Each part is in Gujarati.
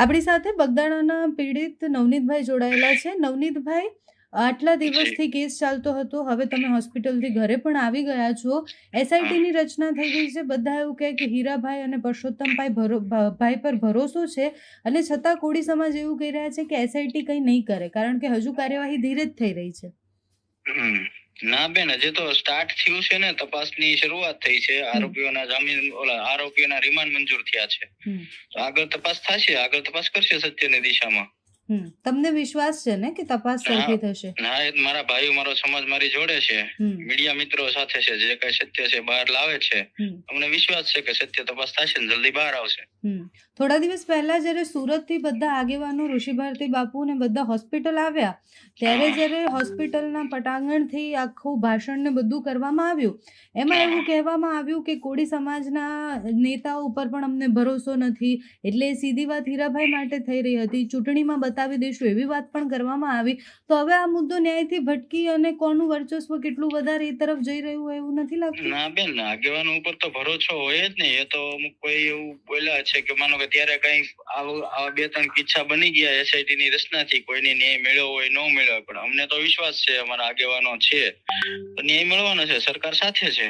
આપણી સાથે બગદાણાના પીડિત નવનીતભાઈ જોડાયેલા છે. નવનીતભાઈ, આટલા દિવસથી કેસ ચાલતો હતો. હવે તમે હોસ્પિટલથી ઘરે પણ આવી ગયા છો. એસઆઈટીની રચના થઈ ગઈ છે. બધા એવું કહે કે હીરાભાઈ અને પરસોત્તમભાઈ ભાઈ પર ભરોસો છે. અને છતાં કોળી સમાજ એવું કહી રહ્યા છે કે એસઆઈટી કંઈ નહીં કરે, કારણ કે હજુ કાર્યવાહી ધીરે જ થઈ રહી છે. ના બેન હજી તો સ્ટાર્ટ થયું છે ને તપાસની શરૂઆત થઈ છે. આરોપીઓના જામીન ઓલા આરોપીઓના રિમાન્ડ મંજૂર થયા છે. આગળ તપાસ થશે? આગળ તપાસ કરશે સત્યની દિશામાં? તમને વિશ્વાસ છે ને કે તપાસ સરખી થશે? ના એ મારા ભાઈઓ મારો સમાજ મારી જોડે છે. મીડિયા મિત્રો સાથે છે જે કઈ સત્ય છે બહાર લાવે છે. અમને વિશ્વાસ છે કે સત્ય તપાસ થશે ને જલ્દી બહાર આવશે. થોડા દિવસ પહેલા જ્યારે સુરતથી બધા આગેવાનો ઋષિ ભારતી બાપુ ને બધા હોસ્પિટલ આવ્યા, ત્યારે જ્યારે હોસ્પિટલના પટાંગણથી આખું ભાષણ ને બધું કરવામાં આવ્યું, એમાં એવું કહેવામાં આવ્યું કે કોળી સમાજના નેતાઓ ઉપર પણ અમને ભરોસો નથી. એટલે સીધી વાત હીરાભાઈ માટે થઈ રહી હતી. ચૂંટણીમાં બતાવી દઈશું એવી વાત પણ કરવામાં આવી. તો હવે આ મુદ્દો ન્યાયથી ભટકી અને કોનું વર્ચસ્વ કેટલું વધારે એ તરફ જઈ રહ્યું હોય એવું નથી લાગતું? ના બેન, આગેવાનો ઉપર તો ભરોસો હોય જ નહીં. એ તો કોઈ એવું બોલ્યા છે કે માનો કે ત્યારે કઈ આવા બે ત્રણ કિસ્સા બની ગયા એસઆઈટી ની રચનાથી કોઈને ન્યાય મેળવ્યો હોય ન મેળવ્યો પણ અમને તો વિશ્વાસ છે અમારા આગેવાનો છે. તો ન્યાય મળવાનો છે સરકાર સાથે છે.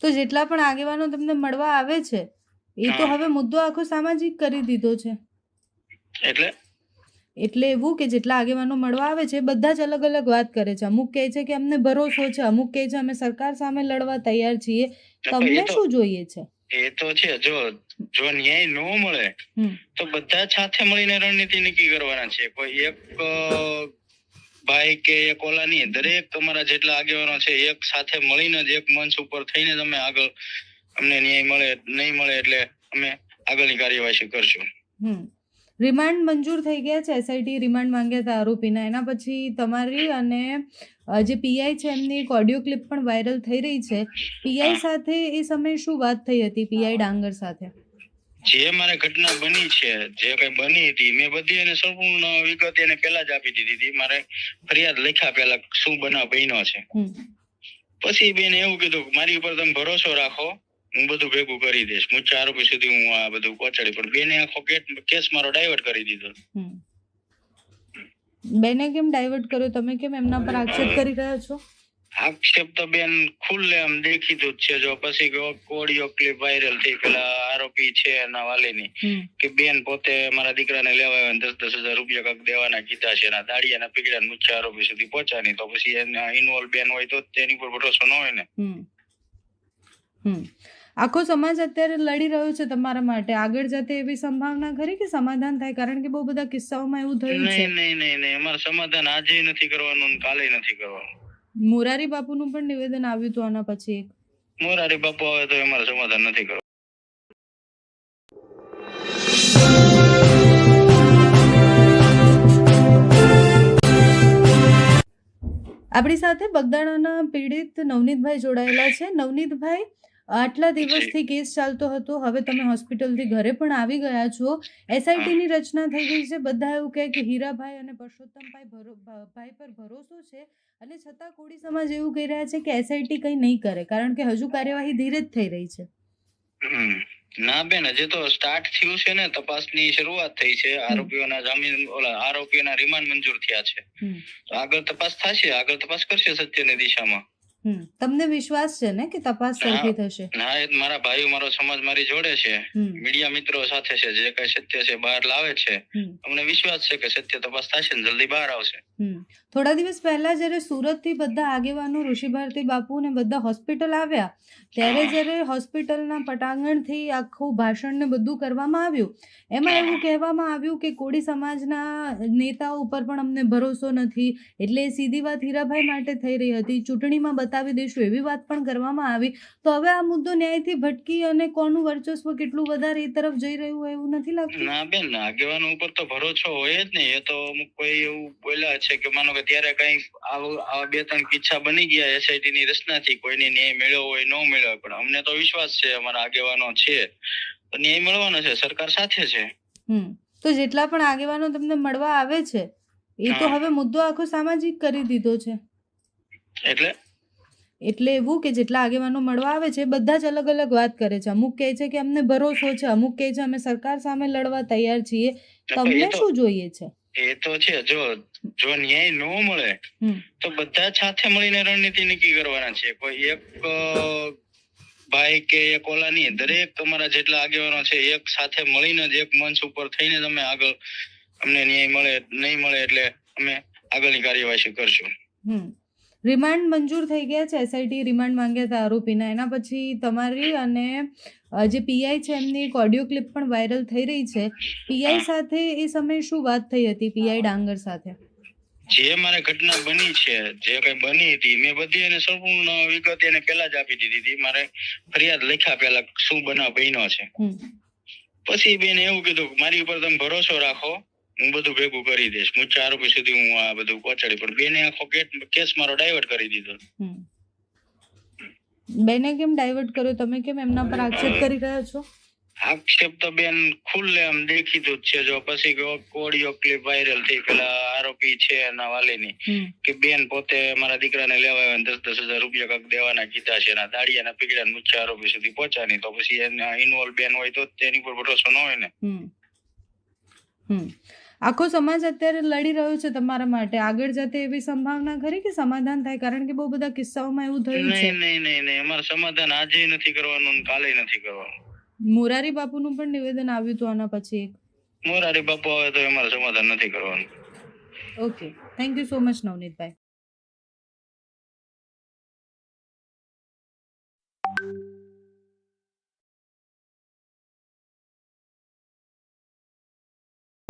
તો જેટલા પણ આગેવાનો તમને મળવા આવે છે એ તો હવે મુદ્દો આખો સામાજિક કરી દીધો છે. એટલે? એટલે એવું કે જેટલા આગેવાનો મળવા આવે છે બધા જ અલગ અલગ વાત કરે છે. અમુક કહે છે કે અમને ભરોસો છે અમુક કહે છે અમે સરકાર સામે લડવા તૈયાર છીએ. તમને શું જોઈએ છે? એ તો છે જો જો ન્યાય ન મળે તો બધા સાથે મળીને રણનીતિ નક્કી કરવાના છે. કોઈ એક ભાઈ કે એક ઓલા નહીં દરેક તમારા જેટલા આગેવાનો છે એક સાથે મળીને જ એક મંચ ઉપર થઈને તમે આગળ અમને ન્યાય મળે નહીં મળે એટલે અમે આગળની કાર્યવાહી કરશું. રિમાન્ડ મંજૂર થઈ ગયા છે એસઆઈટી રિમાન્ડ માંગ્યા હતા આરોપીના. એના પછી તમારી અને જે પીઆઈ છે એમની એક ઓડિયો ક્લિપ પણ વાયરલ થઈ રહી છે. પીઆઈ સાથે એ સમયે શું વાત થઈ હતી? પીઆઈ ડાંગર સાથે. જે મારે ઘટના બની છે જે કઈ બની હતી મેં બધી એને સંપૂર્ણ વિગત એને પેલા જ આપી દીધી હતી. મારે ફરિયાદ લખ્યા પેલા શું બનાવ બન્યો છે. પછી બેન એવું કીધું મારી ઉપર તમે ભરોસો રાખો. હું બધું ભેગું કરી દઈશ. મુખ્ય આરોપી સુધી હું આ બધું પહોંચાડી પણ બેને આખો કેસ મારો ડાયવર્ટ કરી દીધો. બેને કેમ ડાયવર્ટ કર્યો? તમે કેમ એમના પર આક્ષેપ કરી રહ્યા છો? આક્ષેપ તો બેન ખુલ્લે આમ દેખીતું જ છે. જો પછી ઓડિયો ક્લિપ વાયરલ થઈ પેલા આરોપી છે એના વાલીની કે બેન પોતે મારા દીકરાને લેવા આવ્યા દસ દસ હજાર રૂપિયા કાંઈક દેવાના કીધા છે. એના દાડિયાના પીગડા મુખ્ય આરોપી સુધી પહોંચાની તો પછી એના ઇન્વોલ્વ બેન હોય તો તેની પર ભરોસો ન હોય ને. હમ. આખો સમાજ અત્યારે લડી રહ્યો છે તમારા માટે. આગળ જતે એવી સંભાવના ખરી કે સમાધાન થાય? કારણ કે બહુ બધા કિસ્સાઓમાં એવું થયું છે. નહીં નહીં નહીં નહીં. અમારે સમાધાન આજે નથી કરવાનું ને કાલે નથી કરવાનું. મોરારી બાપુનું પણ નિવેદન આવ્યું હતું આના પછી એક. મોરારી બાપુ આવે તો અમારે સમાધાન નથી કરવાનું. આપણી સાથે બગદાણાના પીડિત નવનીતભાઈ જોડાયેલા છે. નવનીતભાઈ આટલા દિવસથી કેસ ચાલતો હતો. હવે તમે હોસ્પિટલથી ઘરે પણ આવી ગયા છો. એસઆઈટીની રચના થઈ ગઈ છે. બધા એવું કહે કે હીરાભાઈ અને પરસોત્તમભાઈ ભાઈ પર ભરોસો છે. અને છતાં કોળી સમાજ એવું કહી રહ્યા છે કે એસઆઈટી કંઈ નહીં કરે કારણ કે હજુ કાર્યવાહી ધીરે જ થઈ રહી છે. ના બેન હજી તો સ્ટાર્ટ થયું છે ને તપાસની શરૂઆત થઈ છે. આરોપીઓના જામીન ઓલા આરોપીઓના રિમાન્ડ મંજૂર થયા છે. તો આગળ તપાસ થશે આગળ તપાસ કરશે સત્યની દિશામાં. તમને વિશ્વાસ છે ને કે તપાસ સરખી થશે? ના એ મારા ભાઈઓ મારો સમાજ મારી જોડે છે. મીડિયા મિત્રો સાથે છે જે કઈ સત્ય છે બહાર લાવે છે. અમને વિશ્વાસ છે કે સત્ય તપાસ થશે ને જલ્દી બહાર આવશે. થોડા દિવસ પહેલા જ્યારે સુરતથી બધા આગેવાનો ઋષિ ભારતી બાપુ ને બધા હોસ્પિટલ આવ્યા ત્યારે જ્યારે હોસ્પિટલના પટાંગણથી આખું ભાષણ ને બધું કરવામાં આવ્યું એમાં એવું કહેવામાં આવ્યું કે કોળી સમાજના નેતાઓ ઉપર પણ અમને ભરોસો નથી. એટલે સીધી વાત હીરાભાઈ માટે થઈ રહી હતી. ચૂંટણીમાં બતાવી દઈશું એવી વાત પણ કરવામાં આવી. તો હવે આ મુદ્દો ન્યાયથી ભટકી અને કોનું વર્ચસ્વ કેટલું વધારે એ તરફ જઈ રહ્યું હોય એવું નથી લાગતું? ના બેન આગેવાનો ઉપર તો ભરોસો હોય જ ને. એ તો અમુક કોઈ એવું બોલ્યા છે કે માનો કે ત્યારે કઈ આવા બે ત્રણ કિસ્સા બની ગયા એસઆઈટી ની રચનાથી. કોઈને ન્યાય મળ્યો હોય ન મળ્યો હોય પણ અમને તો વિશ્વાસ છે અમારા આગેવાનો છે. તો ન્યાય મળવાનો છે સરકાર સાથે છે. હમ. તો જેટલા પણ આગેવાનો તમને મળવા આવે છે એ તો હવે મુદ્દો આખો સામાજિક કરી દીધો છે. એટલે? એટલે એવું કે જેટલા આગેવાનો મળવા આવે છે બધા જ અલગ અલગ વાત કરે છે. અમુક કહે છે કે અમને ભરોસો છે અમુક કહે છે અમે સરકાર સામે લડવા તૈયાર છીએ. તમને શું જોઈએ છે? એ તો છે જો જો ન્યાય ન મળે તો બધા સાથે મળીને રણનીતિ નક્કી કરવાના છે. કોઈ એક ભાઈ કે એક ઓલા નહીં દરેક તમારા જેટલા આગેવાનો છે એક સાથે મળીને જ એક મંચ ઉપર થઈને તમે આગળ અમને ન્યાય મળે નહીં મળે એટલે અમે આગળની કાર્યવાહી કરશું. હમ. રિમાન્ડ મંજૂર થઈ ગયા છે એસઆઈટી રિમાન્ડ માંગ્યા હતા આરોપીના. એના પછી તમારી અને જે પીઆઈ છે એમની એક ઓડિયો ક્લિપ પણ વાયરલ થઈ રહી છે. પીઆઈ સાથે એ સમયે શું વાત થઈ હતી? પીઆઈ ડાંગર સાથે. જે મારે ઘટના બની છે જે કઈ બની હતી મેં બધી એને સંપૂર્ણ વિગત એને પહેલા જ આપી દીધી હતી. મારે ફરિયાદ લખ્યા પેલા શું બનાવ બન્યો છે. પછી બેન એવું કીધું મારી ઉપર તમે ભરોસો રાખો. હું બધું ભેગું કરી દઈશ. મુખ્ય આરોપી સુધી હું આ બધું પહોંચાડી પણ બેને આખો કેસ મારો ડાયવર્ટ કરી દીધો. બેને કેમ ડાયવર્ટ કર્યો? તમે કેમ એમના પર આક્ષેપ કરી રહ્યા છો? આક્ષેપ તો બેન ખુલ્લે આમ દેખીતું જ છે. જો પછી ઓડિયો ક્લિપ વાયરલ થઈ પેલા આરોપી છે એના વાલીની કે બેન પોતે મારા દીકરાને લેવા આવ્યા દસ દસ હજાર રૂપિયા કાંક દેવાના કીધા છે. એના દાડિયાના પીગડા મુખ્ય આરોપી સુધી પહોંચાની તો પછી એના ઇન્વોલ્વ બેન હોય તો તેની પર ભરોસો ન હોય ને. હમ. આખો સમાજ અત્યારે લડી રહ્યો છે તમારા માટે? આગળ જતે એવી સંભાવના ખરી કે સમાધાન થાય? કારણ કે બહુ બધા કિસ્સાઓમાં એવું થયું છે. નહીં નહીં નહીં અમારે સમાધાન આજે નથી કરવાનું કાલે નથી કરવાનું. મોરારી બાપુનું પણ નિવેદન આવ્યું હતું આના પછી મોરારી બાપુ આવે તો અમારે સમાધાન નથી કરવાનું. Okay. Thank you so much Navneetbhai.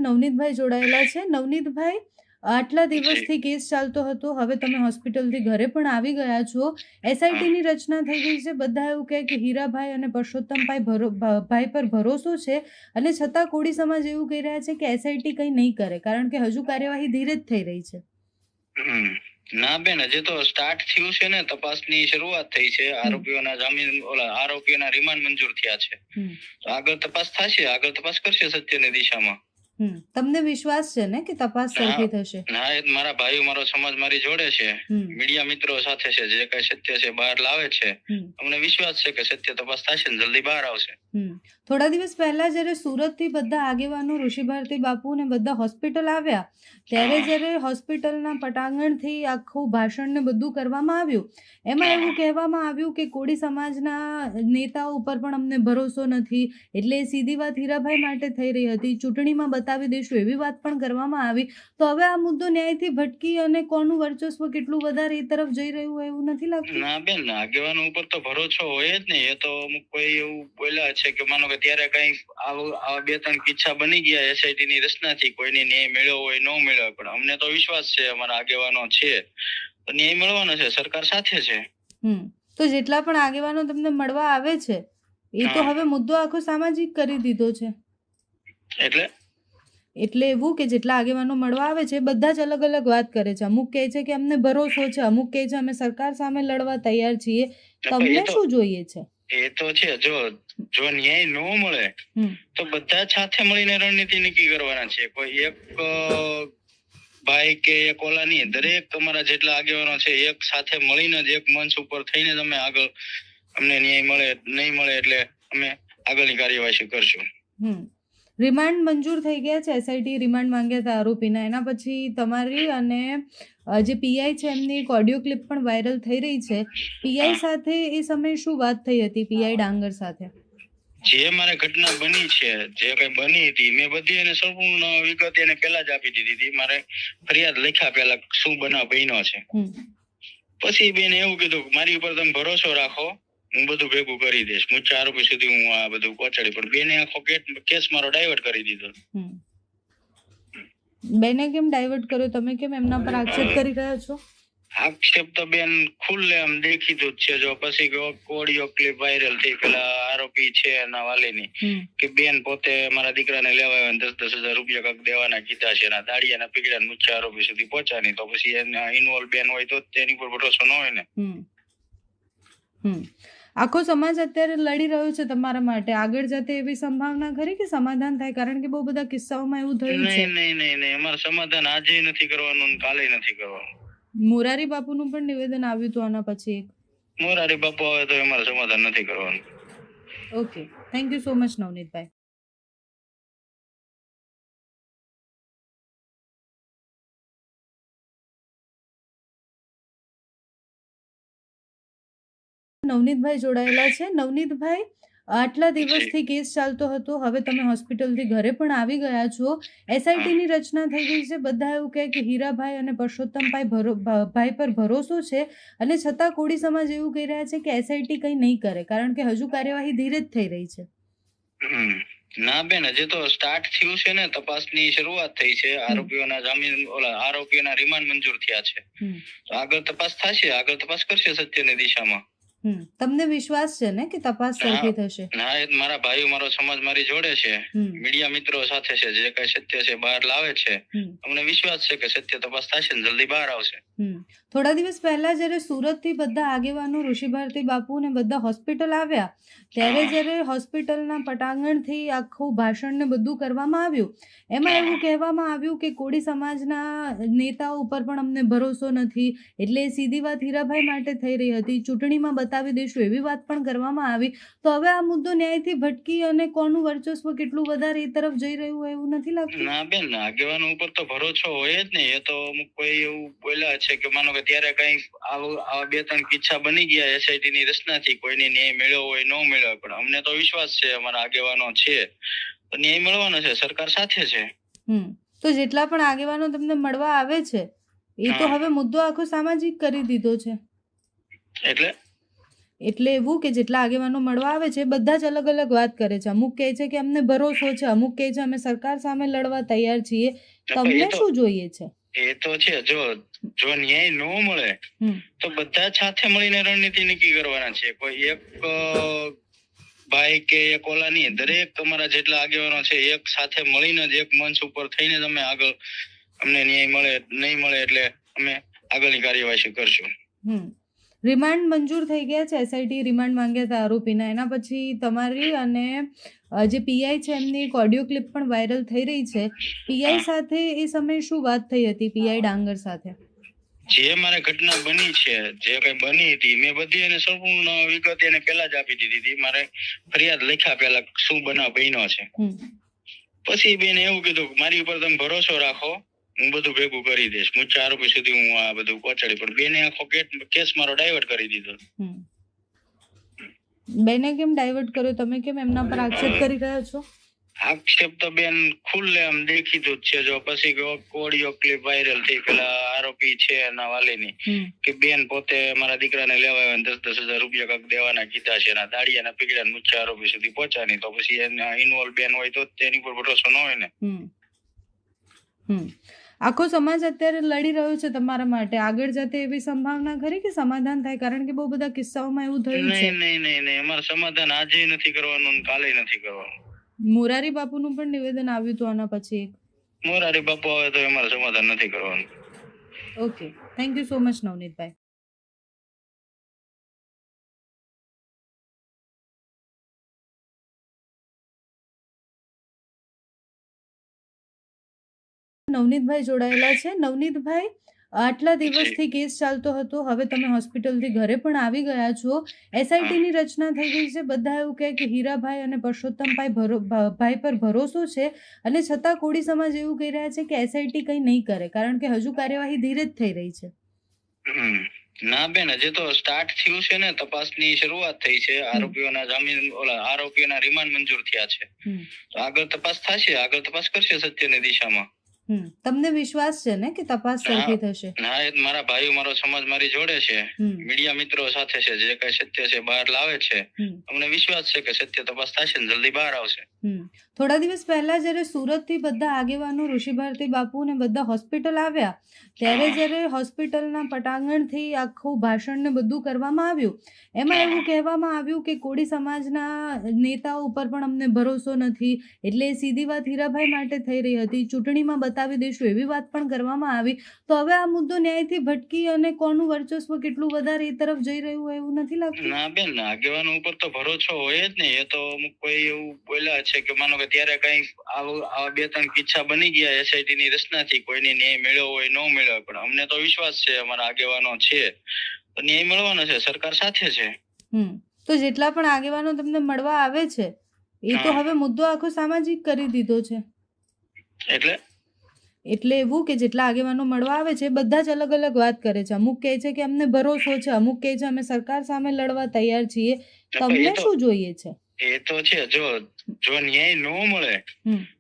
Navneetbhai જોડાયેલા છે. નવનીતભાઈ આટલા દિવસથી કેસ ચાલતો હતો. હવે તમે હોસ્પિટલથી ઘરે પણ આવી ગયા છો. એસઆઈટીની રચના થઈ ગઈ છે. બધા એવું કહે કે હીરાભાઈ અને પરસોત્તમભાઈ ભાઈ પર ભરોસો છે. અને છતાં કોળી સમાજ એવું કહી રહ્યા છે કે એસઆઈટી કંઈ નહીં કરે. કારણ કે હજુ કાર્યવાહી ધીરે જ થઈ રહી છે. ના બેન હજી તો સ્ટાર્ટ થયું છે ને. તપાસની શરૂઆત થઈ છે. આરોપીઓના જામીન ઓલા આરોપીઓના રિમાન્ડ મંજૂર થયા છે. આગળ તપાસ થશે. આગળ તપાસ કરશે સત્યની દિશામાં. તમને વિશ્વાસ છે ને કે તપાસ સરખી થશે? ના એ મારા ભાઈઓ મારો સમાજ મારી જોડે છે. મીડિયા મિત્રો સાથે છે જે કઈ સત્ય છે બહાર લાવે છે. અમને વિશ્વાસ છે કે સત્ય તપાસ થશે ને? જલ્દી બહાર આવશે. થોડા દિવસ પહેલા જ્યારે સુરતથી બધા આગેવાનો ઋષિ ભારતી બાપુ ને બધા હોસ્પિટલ આવ્યા, ત્યારે જ્યારે હોસ્પિટલના પટાંગણથી આખું ભાષણ ને બધું કરવામાં આવ્યું, એમાં એવું કહેવામાં આવ્યું કે કોળી સમાજના નેતાઓ ઉપર પણ અમને ભરોસો નથી. એટલે સીધી વાત હીરાભાઈ માટે થઈ રહી હતી. ચૂંટણીમાં બતાવી દઈશું એવી વાત પણ કરવામાં આવી. તો હવે આ મુદ્દો ન્યાયથી ભટકી અને કોનું વર્ચસ્વ કેટલું વધારે એ તરફ જઈ રહ્યું હોય એવું નથી લાગતું? ના બેન, આગેવાનો ઉપર તો ભરોસો હોય જ નહીં. એ તો અમુક કોઈ એવું બોલ્યા છે કે માનો કે ત્યારે કઈ બે ત્રણ કિસ્સા બની ગયા એસઆઈટી ની રચનાથી. કોઈને ન્યાય મેળવ્યો હોય ન મેળવ્યો પણ અમને તો વિશ્વાસ છે અમારા આગેવાનો છે. તો ન્યાય મળવાનો છે સરકાર સાથે છે. તો જેટલા પણ આગેવાનો તમને મળવા આવે છે એ તો હવે મુદ્દો આખો સામાજિક કરી દીધો છે. એટલે? એટલે એવું કે જેટલા આગેવાનો મળવા આવે છે બધા જ અલગ અલગ વાત કરે છે. અમુક કહે છે કે અમને ભરોસો છે અમુક કહે છે અમે સરકાર સામે લડવા તૈયાર છીએ. તમને શું જોઈએ છે? એ તો છે જો જો ન્યાય ન મળે તો બધા સાથે મળીને રણનીતિ નક્કી કરવાના છે. કોઈ એક ભાઈ કે એક ઓલા નહીં દરેક તમારા જેટલા આગેવાનો છે એક સાથે મળીને જ એક મંચ ઉપર થઈને જ અમે આગળ અમને ન્યાય મળે નહીં મળે એટલે અમે આગળની કાર્યવાહી કરશું. રિમાન્ડ મંજૂર થઈ ગયા છે એસઆઈટી રિમાન્ડ માંગ્યા હતા આરોપીના. એના પછી તમારી અને જે પીઆઈ છે એમની એક ઓડિયો ક્લિપ પણ વાયરલ થઈ રહી છે. પીઆઈ સાથે એ સમયે શું વાત થઈ હતી? પીઆઈ ડાંગર સાથે. જે મારે ઘટના બની છે જે કઈ બની હતી મેં બધી એને સંપૂર્ણ વિગત એને પેલા જ આપી દીધી હતી. મારે ફરિયાદ લખ્યા પેલા શું બનાવ બન્યો છે. પછી બેને એવું કીધું કે મારી ઉપર તમે ભરોસો રાખો હું બધું ભેગું કરી દઈશ. મુખ્ય આરોપી સુધી હું આ બધું પહોંચાડી પણ બેને આખો કેસ મારો ડાયવર્ટ કરી દીધો. બેને કેમ ડાયવર્ટ કર્યો? તમે કેમ એમના પર આક્ષેપ કરી રહ્યા છો? આક્ષેપ તો બેન ખુલ્લે આમ દેખીધું જ છે. જો પછી ઓડિયો ક્લિપ વાયરલ થઈ પેલા આરોપી છે એના વાલીની કે બેન પોતે મારા દીકરાને લેવા આવ્યા દસ દસ હજાર રૂપિયા કાંઈક દેવાના કીધા છે એના દાડિયાના પીગડા મુખ્ય આરોપી સુધી પહોંચાની તો પછી એને ઇન્વોલ્વ બેન હોય તો તેની પર ભરોસો ન હોય ને. હમ. હમ. આખો સમાજ અત્યારે લડી રહ્યો છે તમારા માટે? આગળ જતે એવી સંભાવના ખરી કે સમાધાન થાય? કારણ કે બહુ બધા કિસ્સાઓમાં એવું થયું છે. નહીં નહીં નહીં અમારે સમાધાન આજે નથી કરવાનું ને કાલે નથી કરવાનું. મોરારી બાપુનું પણ નિવેદન આવ્યું હતું આના પછી એક. મોરારી બાપુ આવે તો અમારે સમાધાન નથી કરવાનું. Okay. Thank you so much Navneetbhai. Navneetbhai જોડાયેલા છે. નવનીતભાઈ આટલા દિવસથી કેસ ચાલતો હતો. હવે તમે હોસ્પિટલથી ઘરે પણ આવી ગયા છો. એસઆઈટીની રચના થઈ ગઈ છે. બધા એવું કહે કે હીરાભાઈ અને પરસોત્તમભાઈ ભાઈ પર ભરોસો છે. અને છતાં કોળી સમાજ એવું કહી રહ્યા છે કે એસઆઈટી કંઈ નહીં કરે કારણ કે હજુ કાર્યવાહી ધીરે જ થઈ રહી છે. ના બેન હજી તો સ્ટાર્ટ થયું છે ને તપાસની શરૂઆત થઈ છે. આરોપીઓના જામીન ઓલા આરોપીઓના રિમાન્ડ મંજૂર થયા છે. આગળ તપાસ થશે આગળ તપાસ કરશે સત્યની દિશામાં. તમને વિશ્વાસ છે ને કે તપાસ સરખી થશે? ના એ મારા ભાઈઓ મારો સમાજ મારી જોડે છે. મીડિયા મિત્રો સાથે છે જે કઈ સત્ય છે બહાર લાવે છે. અમને વિશ્વાસ છે કે સત્ય તપાસ થશે ને જલ્દી બહાર આવશે? થોડા દિવસ પહેલા જ્યારે સુરતથી બધા આગેવાનો ઋષિ ભારતી બાપુ ને બધા હોસ્પિટલ આવ્યા ત્યારે જ્યારે હોસ્પિટલના પટાંગણથી આખું ભાષણ ને બધું કરવામાં આવ્યું એમાં એવું કહેવામાં આવ્યું કે કોળી સમાજના નેતાઓ ઉપર પણ અમને ભરોસો નથી. એટલે સીધી વાત હીરાભાઈ માટે થઈ રહી હતી. ચૂંટણીમાં બતાવી દઈશું એવી વાત પણ કરવામાં આવી. તો હવે આ મુદ્દો ન્યાયથી ભટકી અને કોનું વર્ચસ્વ કેટલું વધારે એ તરફ જઈ રહ્યું હોય એવું નથી લાગતું? ના બેન આગેવાનો ઉપર તો ભરોસો હોય જ નહીં એ તો કોઈ એવું બોલ્યા છે કે માનો કે ત્યારે કઈ આવું બે ત્રણ કિસ્સા બની ગયા એસઆઈટી ની રચનાથી. કોઈને ન્યાય મળ્યો હોય ન મળ્યો હોય પણ અમને તો વિશ્વાસ છે અમારા આગેવાનો છે. તો ન્યાય મળવાનો છે સરકાર સાથે છે. તો જેટલા પણ આગેવાનો તમને મળવા આવે છે એ તો હવે મુદ્દો આખો સામાજિક કરી દીધો છે. એટલે? એટલે એવું કે જેટલા આગેવાનો મળવા આવે છે બધા જ અલગ અલગ વાત કરે છે. અમુક કહે છે કે અમને ભરોસો છે અમુક કહે છે અમે સરકાર સામે લડવા તૈયાર છીએ. તમને શું જોઈએ છે? એ તો છે જો જો ન્યાય ન મળે તો બધા સાથે મળીને રણનીતિ નક્કી કરવાના છે. કોઈ એક ભાઈ કે એક ઓલા નહીં દરેક તમારા જેટલા આગેવાનો છે એક સાથે મળીને જ એક મંચ ઉપર થઈને તમે આગળ અમને ન્યાય મળે નહીં મળે એટલે અમે આગળની કાર્યવાહી કરશું. રિમાન્ડ મંજૂર થઈ ગયા છે એસઆઈટી રિમાન્ડ માંગ્યા હતા આરોપીના. એના પછી તમારી અને જે પીઆઈ છે એમની એક ઓડિયો ક્લિપ પણ વાયરલ થઈ રહી છે. પીઆઈ સાથે એ સમયે શું વાત થઈ હતી? પીઆઈ ડાંગર સાથે. જે મારે ઘટના બની છે જે કઈ બની હતી મેં બધી એને સંપૂર્ણ વિગત એને પહેલા જ આપી દીધી હતી. મારે ફરિયાદ લખ્યા પેલા શું બનાવ બન્યો છે. પછી બેન એવું કીધું મારી ઉપર તમે ભરોસો રાખો. હું બધું ભેગું કરી દઈશ. મુખ્ય આરોપી સુધી હું આ બધું પહોંચાડી પણ બેને આખો કેસ મારો ડાયવર્ટ કરી દીધો. બેને કેમ ડાયવર્ટ કર્યો? તમે કેમ એમના પર આક્ષેપ કરી રહ્યા છો? આક્ષેપ તો બેન ખુલ્લે આમ દેખીતું જ છે. જો પછી ઓડિયો ક્લિપ વાયરલ થઈ પેલા આરોપી છે એના વાલીની કે બેન પોતે મારા દીકરાને લેવા આવ્યા દસ દસ હજાર રૂપિયા કાંક દેવાના કીધા છે. એના દાડિયાના પીગડા મુખ્ય આરોપી સુધી પહોંચાની તો પછી એના ઇન્વોલ્વ બેન હોય તો તેની પર ભરોસો ન હોય ને. આખો સમાજ અત્યારે લડી રહ્યો છે તમારા માટે. આગળ જતે એવી સંભાવના ખરી કે સમાધાન થાય? કારણ કે બહુ બધા કિસ્સાઓમાં એવું થયું છે. નહીં નહીં નહીં અમારે સમાધાન આજે નથી કરવાનું કાલે નથી કરવાનું. મોરારી બાપુનું પણ નિવેદન આવ્યું હતું આના પછી મોરારી બાપુ આવે તો અમારે સમાધાન નથી કરવાનું. Okay thank you so much Navneetbhai. Navneetbhai જોડાયેલા છે. નવનીતભાઈ આટલા દિવસથી કેસ ચાલતો હતો. હવે તમે હોસ્પિટલથી ઘરે પણ આવી ગયા છો. એસઆઈટીની રચના થઈ ગઈ છે. બધા એવું કહે કે હીરાભાઈ અને પરસોત્તમભાઈ ભાઈ પર ભરોસો છે. અને છતાં કોળી સમાજ એવું કહી રહ્યા છે કે એસઆઈટી કંઈ નહીં કરે. કારણ કે હજુ કાર્યવાહી ધીરે જ થઈ રહી છે. ના બેન હજી તો સ્ટાર્ટ થયું છે ને. તપાસની શરૂઆત થઈ છે. આરોપીઓના જામીન ઓલા આરોપીઓના રિમાન્ડ મંજૂર થયા છે. આગળ તપાસ થશે. આગળ તપાસ કરશે સત્યની દિશામાં. તમને વિશ્વાસ છે ને કે તપાસ સરખી થશે? ના એ મારા ભાઈઓ મારો સમાજ મારી જોડે છે. મીડિયા મિત્રો સાથે છે જે કઈ સત્ય છે બહાર લાવે છે. અમને વિશ્વાસ છે કે સત્ય તપાસ થશે ને જલ્દી બહાર આવશે. થોડા દિવસ પહેલા જ્યારે સુરતથી બધા આગેવાનો ઋષિ ભારતી બાપુ ને બધા હોસ્પિટલ આવ્યા, ત્યારે જ્યારે હોસ્પિટલના પટાંગણથી આખું ભાષણ ને બધું કરવામાં આવ્યું, એમાં એવું કહેવામાં આવ્યું કે કોળી સમાજના નેતાઓ ઉપર પણ અમને ભરોસો નથી. એટલે સીધી વાત હીરાભાઈ માટે થઈ રહી હતી. ચૂંટણીમાં બતાવી દઈશું એવી વાત પણ કરવામાં આવી. તો હવે આ મુદ્દો ન્યાયથી ભટકી અને કોનું વર્ચસ્વ કેટલું વધારે એ તરફ જઈ રહ્યું હોય એવું નથી લાગતું? ના બેન, આગેવાનો ઉપર તો ભરોસો હોય જ નહીં. એ તો અમુક કોઈ એવું બોલ્યા છે કે માનો કે ત્યારે કઈ બે ત્રણ કિસ્સા બની ગયા એસઆઈટી ની રચનાથી. કોઈને ન્યાય મેળવ્યો હોય ન મેળવ્યો પણ અમને તો વિશ્વાસ છે અમારા આગેવાનો છે. તો ન્યાય મળવાનો છે સરકાર સાથે છે. તો જેટલા પણ આગેવાનો તમને મળવા આવે છે એ તો હવે મુદ્દો આખો સામાજિક કરી દીધો છે. એટલે? એટલે એવું કે જેટલા આગેવાનો મળવા આવે છે બધા જ અલગ અલગ વાત કરે છે. અમુક કહે છે કે અમને ભરોસો છે અમુક કહે છે અમે સરકાર સામે લડવા તૈયાર છીએ. તમને શું જોઈએ છે? એ તો છે જો જો ન્યાય ન મળે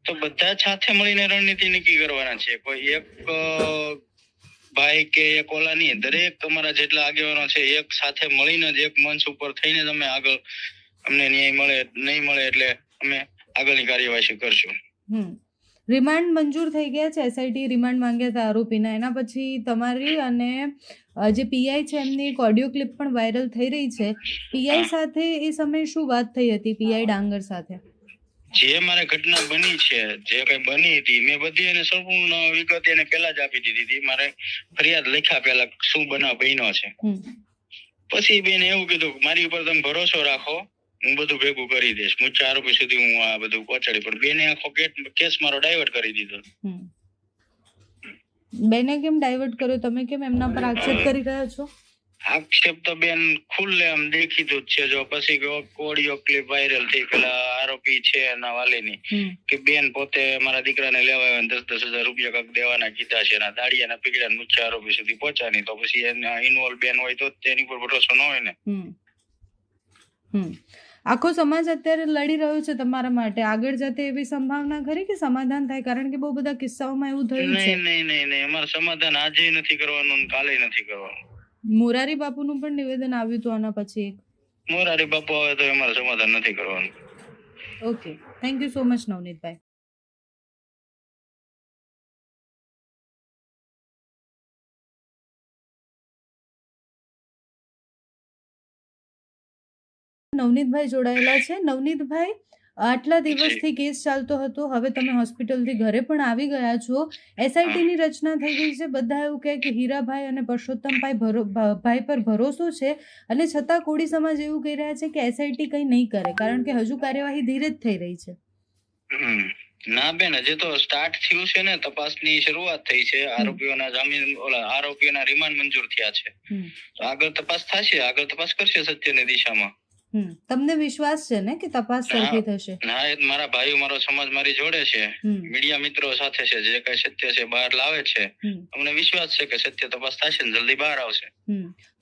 તો બધા સાથે મળીને રણનીતિ નક્કી કરવાના છે. કોઈ એક ભાઈ કે એક ઓલા નહીં દરેક તમારા જેટલા આગેવાનો છે એક સાથે મળીને જ એક મંચ ઉપર થઈને તમે આગળ અમને ન્યાય મળે નહીં મળે એટલે અમે આગળની કાર્યવાહી કરશું. રિમાન્ડ મંજૂર થઈ ગયા છે એસઆઈટી રિમાન્ડ માંગ્યા હતા આરોપીના. એના પછી તમારી અને જે પીઆઈ છે એમની એક ઓડિયો ક્લિપ પણ વાયરલ થઈ રહી છે. પીઆઈ સાથે એ સમયે શું વાત થઈ હતી? પીઆઈ ડાંગર સાથે. જે મારે ઘટના બની છે જે કઈ બની હતી મેં બધી એને સંપૂર્ણ વિગત એને પેલા જ આપી દીધી હતી. મારે ફરિયાદ લખ્યા પેલા શું બનાવ બન્યો છે. પછી બેન એવું કીધું મારી ઉપર તમે ભરોસો રાખો. હું બધું ભેગું કરી દઈશ. મુખ્ય આરોપી સુધી હું આ બધું પહોંચાડી પણ બેને આખો કેસ મારો ડાયવર્ટ કરી દીધો. બેને કેમ ડાયવર્ટ કર્યો? તમે કેમ એમના પર આક્ષેપ કરી રહ્યા છો? આક્ષેપ તો બેન ખુલ્લે આમ દેખીતું જ છે. જો પછી ઓડિયો ક્લિપ વાયરલ થઈ પેલા આરોપી છે એના વાલીની કે બેન પોતે મારા દીકરાને લેવા આવ્યા દસ દસ હજાર રૂપિયા કાંઈક દેવાના કીધા છે. એના દાડિયાના પીગડા મુખ્ય આરોપી સુધી પહોંચાની તો પછી એના ઇન્વોલ્વ બેન હોય તો તેની પર ભરોસો ન હોય ને. હમ. આખો સમાજ અત્યારે લડી રહ્યો છે તમારા માટે. આગળ જતે એવી સંભાવના ખરી કે સમાધાન થાય? કારણ કે બહુ બધા કિસ્સાઓમાં એવું થયું છે. નહીં નહીં નહીં અમારે સમાધાન આજે નથી કરવાનું ને કાલે નથી કરવાનું. મોરારી બાપુનું પણ નિવેદન આવ્યું હતું આના પછી એક. મોરારી બાપુ આવે તો અમારે સમાધાન નથી કરવાનું. Okay. Thank you so much Navneetbhai. Navneetbhai જોડાયેલા છે. નવનીતભાઈ આટલા દિવસથી કેસ ચાલતો હતો. હવે તમે હોસ્પિટલથી ઘરે પણ આવી ગયા છો. એસઆઈટી ની રચના થઈ ગઈ છે. બધા એવું કહે કે હીરાભાઈ અને પરસોત્તમભાઈ ભાઈ પર ભરોસો છે. અને છતાં કોળી સમાજ એવું કહી રહ્યા છે કે એસઆઈટી કંઈ નહીં કરે કારણ કે હજુ કાર્યવાહી ધીરે જ થઈ રહી છે. ના બેન હજી તો સ્ટાર્ટ થયું છે ને તપાસની શરૂઆત થઈ છે. આરોપીઓના જામીન ઓલા આરોપીઓના રિમાન્ડ મંજૂર થયા છે. આગળ તપાસ થશે આગળ તપાસ કરશે સત્યની દિશામાં. તમને વિશ્વાસ છે ને કે તપાસ સરખી થશે? ના એ મારા ભાઈઓ મારો સમાજ મારી જોડે છે. મીડિયા મિત્રો સાથે છે જે કઈ સત્ય છે બહાર લાવે છે. અમને વિશ્વાસ છે કે સત્ય તપાસ થશે ને જલ્દી બહાર આવશે.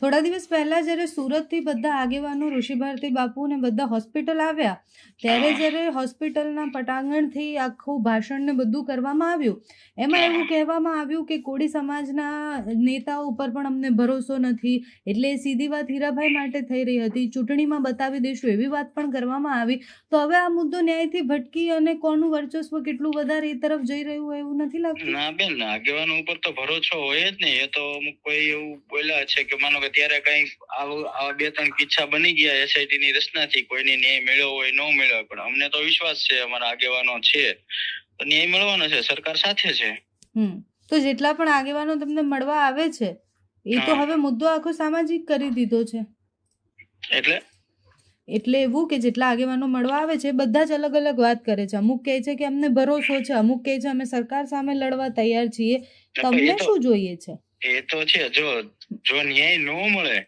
થોડા દિવસ પહેલા જ્યારે સુરતથી બધા આગેવાનો ઋષિ ભારતી બાપુ ને બધા હોસ્પિટલ આવ્યા, ત્યારે જ્યારે હોસ્પિટલના પટાંગણથી આખું ભાષણ ને બધું કરવામાં આવ્યું, એમાં એવું કહેવામાં આવ્યું કે કોળી સમાજના નેતાઓ ઉપર પણ અમને ભરોસો નથી. એટલે સીધી વાત હીરાભાઈ માટે થઈ રહી હતી. ચૂંટણીમાં બતાવી દઈશું એવી વાત પણ કરવામાં આવી. તો હવે આ મુદ્દો ન્યાયથી ભટકી અને કોનું વર્ચસ્વ કેટલું વધારે એ તરફ જઈ રહ્યું હોય એવું નથી લાગતું? ના બેન, આગેવાનો ઉપર તો ભરોસો હોય જ નહીં. એ તો કોઈ એવું બોલ્યા છે કે માનો કે ત્યારે કઈ આવા બે ત્રણ કિસ્સા બની ગયા એસઆઈટી ની રચનાથી કોઈને ન્યાય મેળવ્યો હોય ન મેળવ્યો પણ અમને તો વિશ્વાસ છે અમારા આગેવાનો છે. તો ન્યાય મળવાનો છે સરકાર સાથે છે. તો જેટલા પણ આગેવાનો તમને મળવા આવે છે એ તો હવે મુદ્દો આખો સામાજિક કરી દીધો છે. એટલે? એટલે એવું કે જેટલા આગેવાનો મળવા આવે છે બધા જ અલગ અલગ વાત કરે છે. અમુક કહે છે કે અમને ભરોસો છે અમુક કહે છે અમે સરકાર સામે લડવા તૈયાર છીએ. તમને શું જોઈએ છે? એ તો છે જો જો ન્યાય ન મળે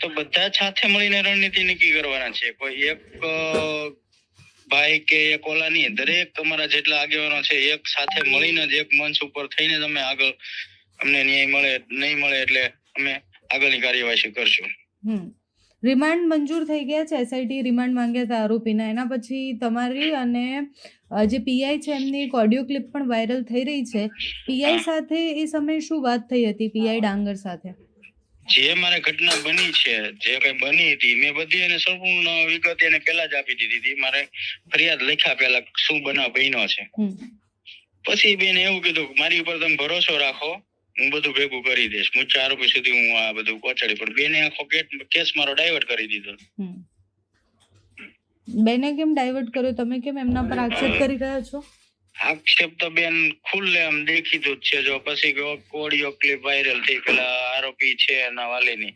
તો બધા સાથે મળીને રણનીતિ નક્કી કરવાના છે. કોઈ એક ભાઈ કે એક ઓલા નહીં દરેક તમારા જેટલા આગેવાનો છે એક સાથે મળીને જ એક મંચ ઉપર થઈને તમે આગળ અમને ન્યાય મળે નહીં મળે એટલે અમે આગળની કાર્યવાહી કરશું. રિમાન્ડ મંજૂર થઈ ગયા છે એસઆઈટી રિમાન્ડ માંગ્યા હતા આરોપીના. એના પછી તમારી અને જે પીઆઈ છે એમની એક ઓડિયો ક્લિપ પણ વાયરલ થઈ રહી છે. પીઆઈ સાથે એ સમયે શું વાત થઈ હતી? પીઆઈ ડાંગર સાથે. જે મારે ઘટના બની છે જે કઈ બની હતી મેં બધી એને સંપૂર્ણ વિગત એને પેલા જ આપી દીધી હતી. મારે ફરિયાદ લખ્યા પેલા શું બનાવ બન્યો છે. પછી બેન એવું કીધું કે મારી ઉપર તમે ભરોસો રાખો. હું બધું ભેગું કરી દઈશ. મુખ્ય આરોપી સુધી હું આ બધું પહોંચાડી પણ બેને આખો કેસ મારો ડાયવર્ટ કરી દીધો. બેને કેમ ડાયવર્ટ કર્યો? તમે કેમ એમના પર આક્ષેપ કરી રહ્યા છો? આક્ષેપ તો બેન ખુલ્લે આમ દેખીતું જ છે. જો પછી ઓડિયો ક્લિપ વાયરલ થઈ પેલા આરોપી છે એના વાલીની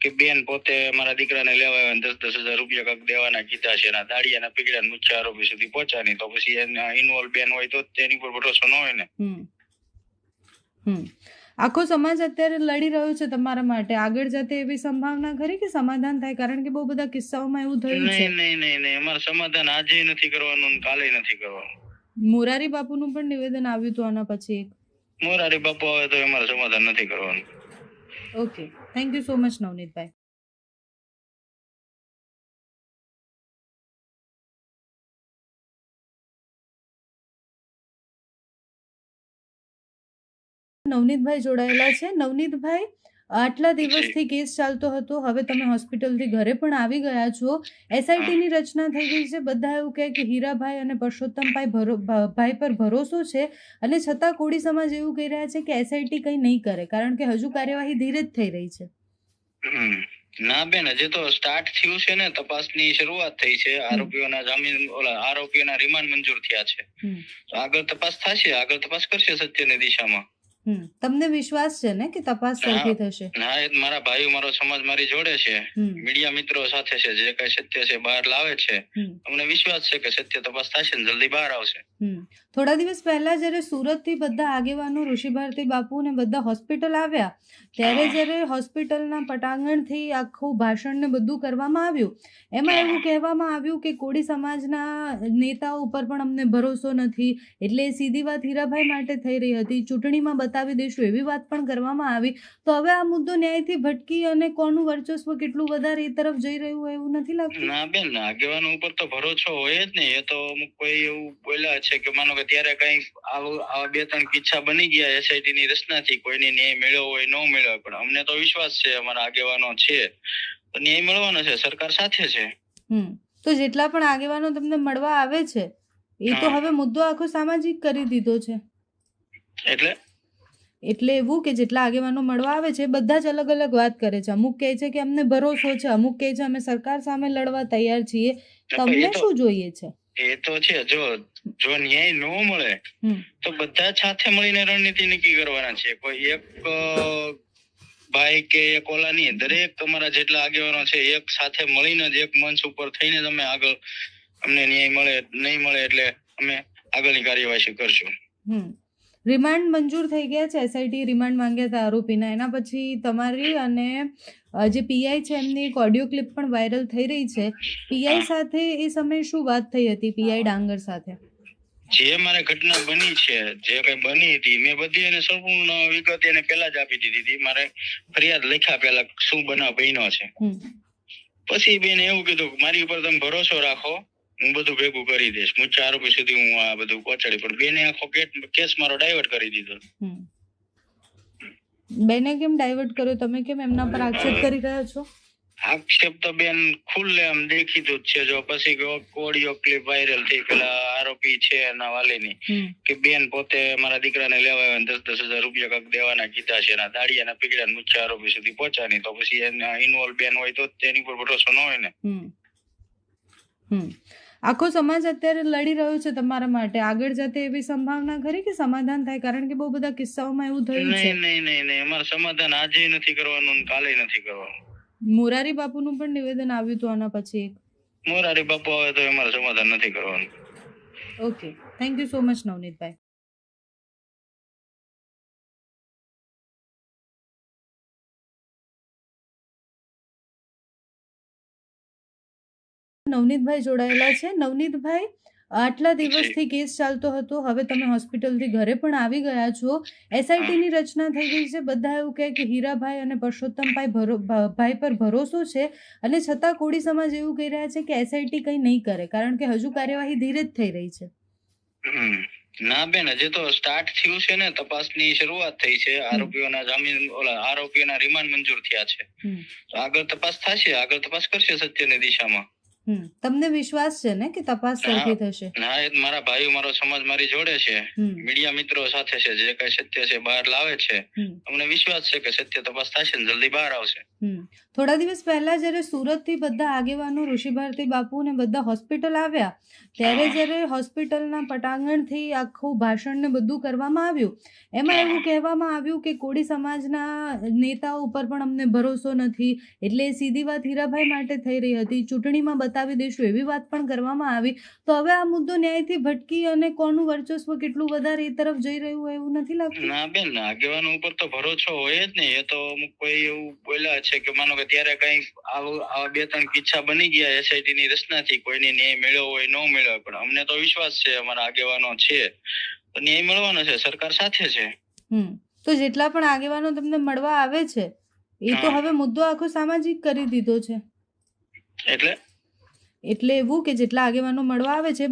કે બેન પોતે મારા દીકરાને લેવા આવ્યા દસ દસ હજાર રૂપિયા કાંક દેવાના કીધા છે. એના દાડિયાના પીગડા મુખ્ય આરોપી સુધી પહોંચાની તો પછી એના ઇન્વોલ્વ બેન હોય તો તેની પર ભરોસો ન હોય ને. હમ. આખો સમાજ અત્યારે લડી રહ્યો છે તમારા માટે? આગળ જતે એવી સંભાવના ખરી કે સમાધાન થાય? કારણ કે બહુ બધા કિસ્સાઓમાં એવું થયું છે. નહીં નહીં નહીં અમારે સમાધાન આજે નથી કરવાનું કાલે નથી કરવાનું. મોરારી બાપુનું પણ નિવેદન આવ્યું હતું આના પછી એક. મોરારી બાપુ આવે તો અમારે સમાધાન નથી કરવાનું. Okay. Thank you so much Navneetbhai. Navneetbhai જોડાયેલા છે. નવનીતભાઈ આટલા દિવસથી કેસ ચાલતો હતો. હવે તમે હોસ્પિટલથી ઘરે પણ આવી ગયા છો. એસઆઈટીની ની રચના થઈ ગઈ છે. બધા એવું કહે કે હીરાભાઈ અને પરસોત્તમભાઈ ભાઈ પર ભરોસો છે. અને છતાં કોળી સમાજ એવું કહી રહ્યા છે કે એસઆઈટી કંઈ નહીં કરે. કારણ કે હજુ કાર્યવાહી ધીરે જ થઈ રહી છે. ના બેન હજી તો સ્ટાર્ટ થયું છે ને. તપાસની શરૂઆત થઈ છે. આરોપીઓના જામીન ઓલા આરોપીઓના રિમાન્ડ મંજૂર થયા છે. આગળ તપાસ થશે. આગળ તપાસ કરશે સત્યની દિશામાં. તમને વિશ્વાસ છે ને કે તપાસ સરખી થશે? ના એ મારા ભાઈઓ મારો સમાજ મારી જોડે છે. મીડિયા મિત્રો સાથે છે જે કઈ સત્ય છે બહાર લાવે છે. અમને વિશ્વાસ છે કે સત્ય તપાસ થશે ને? જલ્દી બહાર આવશે. થોડા દિવસ પહેલા જ્યારે સુરતથી બધા આગેવાનો ઋષિ ભારતી બાપુ ને બધા હોસ્પિટલ આવ્યા, ત્યારે જ્યારે હોસ્પિટલના પટાંગણથી આખું ભાષણ ને બધું કરવામાં આવ્યું, એમાં એવું કહેવામાં આવ્યું કે કોળી સમાજના નેતાઓ ઉપર પણ અમને ભરોસો નથી, એટલે સીધી વાત હીરાભાઈ માટે થઈ રહી હતી. ચૂંટણીમાં બતાવી દઈશું એવી વાત પણ કરવામાં આવી. તો હવે આ મુદ્દો ન્યાયથી ભટકી અને કોનું વર્ચસ્વ કેટલું વધારે એ તરફ જઈ રહ્યું હોય એવું નથી લાગતું? ના બેન, આગેવાનો ઉપર તો ભરોસો હોય જ ને. એ તો કોઈ એવું બોલ્યા છે કે માનો કે ત્યારે કઈ બે ત્રણ કિસ્સા બની ગયા એસઆઈટી ની રચનાથી. કોઈને ન્યાય મેળવ્યો હોય ન મેળવ્યો પણ અમને તો વિશ્વાસ છે અમારા આગેવાનો છે. તો ન્યાય મળવાનો છે સરકાર સાથે છે. તો જેટલા પણ આગેવાનો તમને મળવા આવે છે એ તો હવે મુદ્દો આખો સામાજિક કરી દીધો છે. એટલે? એટલે એવું કે જેટલા આગેવાનો મળવા આવે છે બધા જ અલગ અલગ વાત કરે છે. અમુક કહે છે કે અમને ભરોસો છે અમુક કહે છે અમે સરકાર સામે લડવા તૈયાર છીએ. તમને શું જોઈએ છે? એ તો છે જો જો ન્યાય ન મળે તો બધા સાથે મળીને રણનીતિ નક્કી કરવાના છે. કોઈ એક ભાઈ કે એક ઓલા નહીં દરેક તમારા જેટલા આગેવાનો છે એક સાથે મળીને જ એક મંચ ઉપર થઈને તમે આગળ અમને ન્યાય મળે નહીં મળે એટલે અમે આગળની કાર્યવાહી કરશું. રિમાન્ડ મંજૂર થઈ ગયા છે એસઆઈટી રિમાન્ડ માંગ્યા હતા આરોપીના. એના પછી તમારી અને જે પીઆઈ છે એમની એક ઓડિયો ક્લિપ પણ વાયરલ થઈ રહી છે. પીઆઈ સાથે એ સમયે શું વાત થઈ હતી પીઆઈ ડાંગર સાથે? જે મારે ઘટના બની છે જે કઈ બની હતી મેં બધી એને સંપૂર્ણ વિગત એને પેલા જ આપી દીધી હતી. મારે ફરિયાદ લખ્યા પેલા શું બનાવ બન્યો છે. પછી બેન એવું કીધું કે મારી ઉપર તમે ભરોસો રાખો હું બધું ભેગું કરી દઈશ. મુખ્ય આરોપી સુધી હું આ બધું પહોંચાડી પણ બેને આખો કેસ મારો ડાયવર્ટ કરી દીધો. બેને કેમ ડાયવર્ટ કર્યો? તમે કેમ એમના પર આક્ષેપ કરી રહ્યા છો? આક્ષેપ તો બેન ખુલ્લે આમ દેખીતું જ છે. જો પછી ઓડિયો ક્લિપ વાયરલ થઈ પેલા આરોપી છે એના વાલીની કે બેન પોતે મારા દીકરાને લેવા આવ્યા દસ દસ હજાર રૂપિયા કાંઈક દેવાના કીધા છે. એના દાડિયાના પીગડા મુખ્ય આરોપી સુધી પહોંચાની તો પછી એના ઇન્વોલ્વ બેન હોય તો તેની પર ભરોસો ન હોય ને. હમ. આખો સમાજ અત્યારે લડી રહ્યો છે તમારા માટે. આગળ જતે એવી સંભાવના ખરી કે સમાધાન થાય? કારણ કે બહુ બધા કિસ્સાઓમાં એવું થયું છે. નહીં નહીં નહીં અમારે સમાધાન આજે નથી કરવાનું ને કાલે નથી કરવાનું. મોરારી બાપુનું પણ નિવેદન આવ્યું હતું આના પછી એક. મોરારી બાપુ આવે તો અમારે સમાધાન નથી કરવાનું. Okay. Thank you so much Navneetbhai. Navneetbhai જોડાયેલા છે. નવનીતભાઈ આટલા દિવસથી કેસ ચાલતો હતો. હવે તમે હોસ્પિટલથી ઘરે પણ આવી ગયા છો. એસઆઈટીની રચના થઈ ગઈ છે. બધા એવું કહે કે હીરાભાઈ અને પરસોત્તમભાઈ ભાઈ પર ભરોસો છે. અને છતાં કોળી સમાજ એવું કહી રહ્યા છે કે એસઆઈટી કંઈ નહીં કરે. કારણ કે હજુ કાર્યવાહી ધીરે જ થઈ રહી છે. ના બેન હજી તો સ્ટાર્ટ થયું છે ને. તપાસની શરૂઆત થઈ છે. આરોપીઓના જામીન ઓલા આરોપીઓના રિમાન્ડ મંજૂર થયા છે. આગળ તપાસ થશે. આગળ તપાસ કરશે સત્યની દિશામાં. તમને વિશ્વાસ છે ને કે તપાસ સરખી થશે? ના એ મારા ભાઈઓ મારો સમાજ મારી જોડે છે. મીડિયા મિત્રો સાથે છે જે કઈ સત્ય છે બહાર લાવે છે. અમને વિશ્વાસ છે કે સત્ય તપાસ થશે ને? જલ્દી બહાર આવશે. થોડા દિવસ પહેલા જ્યારે સુરતથી બધા આગેવાનો ઋષિ ભારતી બાપુ ને બધા હોસ્પિટલ આવ્યા, ત્યારે જ્યારે હોસ્પિટલના પટાંગણથી આખું ભાષણ ને બધું કરવામાં આવ્યું, એમાં એવું કહેવામાં આવ્યું કે કોળી સમાજના નેતાઓ ઉપર પણ અમને ભરોસો નથી, એટલે સીધી વાત હીરાભાઈ માટે થઈ રહી હતી. ચૂંટણીમાં બતાવી દઈશું એવી વાત પણ કરવામાં આવી. તો હવે આ મુદ્દો ન્યાયથી ભટકી અને કોનું વર્ચસ્વ કેટલું વધારે એ તરફ જઈ રહ્યું એવું નથી લાગતું? ના બેન, આગેવાનો ઉપર તો ભરોસો હોય જ નહીં. એ તો અમુક કોઈ એવું બોલ્યા છે કે માનો કે ત્યારે કઈ બે ત્રણ કિસ્સા બની ગયા એસઆઈટી ની રચનાથી. કોઈને ન્યાય મેળવ્યો હોય ન મેળવ્યો પણ અમને તો વિશ્વાસ છે અમારા આગેવાનો છે. તો ન્યાય મળવાનો છે સરકાર સાથે છે. તો જેટલા પણ આગેવાનો તમને મળવા આવે છે એ તો હવે મુદ્દો આખો સામાજિક કરી દીધો છે. એટલે? એટલે એવું કે જેટલા આગેવાનો મળવા આવે છે